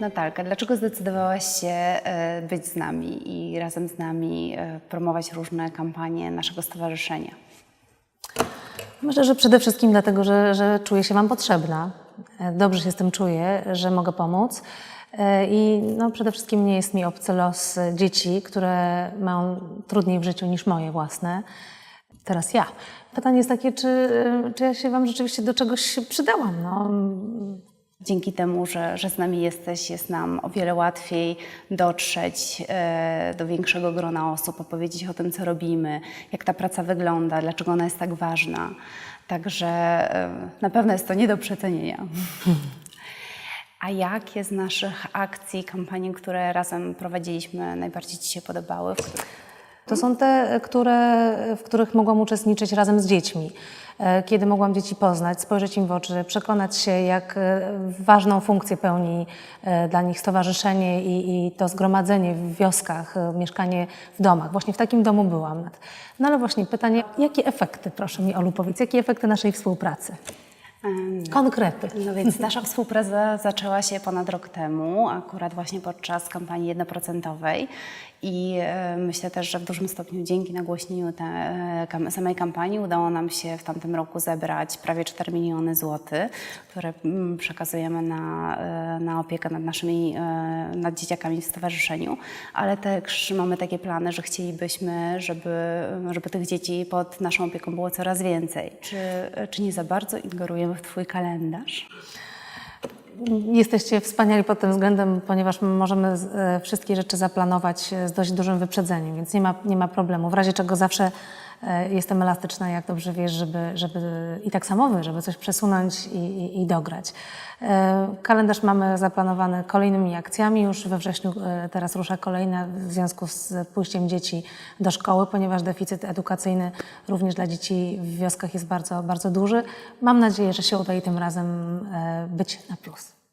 Natalka, dlaczego zdecydowałaś się e, być z nami i razem z nami e, promować różne kampanie naszego stowarzyszenia? Myślę, że przede wszystkim dlatego, że, że czuję się Wam potrzebna. E, Dobrze się z tym czuję, że mogę pomóc. I no, przede wszystkim nie jest mi obcy los dzieci, które mają trudniej w życiu niż moje własne. Teraz ja. Pytanie jest takie, czy, czy ja się Wam rzeczywiście do czegoś przydałam? No, Dzięki temu, że, że z nami jesteś, jest nam o wiele łatwiej dotrzeć e, do większego grona osób, opowiedzieć o tym, co robimy, jak ta praca wygląda, dlaczego ona jest tak ważna. Także e, na pewno jest to nie do przecenienia. A jakie z naszych akcji, kampanii, które razem prowadziliśmy, najbardziej Ci się podobały? To są te, które, w których mogłam uczestniczyć razem z dziećmi. E, Kiedy mogłam dzieci poznać, spojrzeć im w oczy, przekonać się, jak e, ważną funkcję pełni e, dla nich stowarzyszenie i, i to zgromadzenie w wioskach, mieszkanie w domach. Właśnie w takim domu byłam. No ale właśnie pytanie, jakie efekty, proszę mi Olu powiedz, jakie efekty naszej współpracy? Konkrety. No więc nasza współpraca zaczęła się ponad rok temu, akurat właśnie podczas kampanii jednoprocentowej i myślę też, że w dużym stopniu dzięki nagłośnieniu te, e, samej kampanii udało nam się w tamtym roku zebrać prawie 4 miliony złotych, które mm, przekazujemy na, e, na opiekę nad naszymi, e, nad dzieciakami w stowarzyszeniu, ale też mamy takie plany, że chcielibyśmy, żeby, żeby tych dzieci pod naszą opieką było coraz więcej. Czy, czy nie za bardzo ingerujemy w Twój kalendarz? Jesteście wspaniali pod tym względem, ponieważ my możemy e, wszystkie rzeczy zaplanować e, z dość dużym wyprzedzeniem, więc nie ma, nie ma problemu. W razie czego zawsze jestem elastyczna, jak dobrze wiesz, żeby, żeby i tak samo wy, żeby coś przesunąć i, i, i dograć. E, Kalendarz mamy zaplanowany kolejnymi akcjami. Już we wrześniu e, teraz rusza kolejna w związku z pójściem dzieci do szkoły, ponieważ deficyt edukacyjny również dla dzieci w wioskach jest bardzo, bardzo duży. Mam nadzieję, że się uda i tym razem e, być na plus.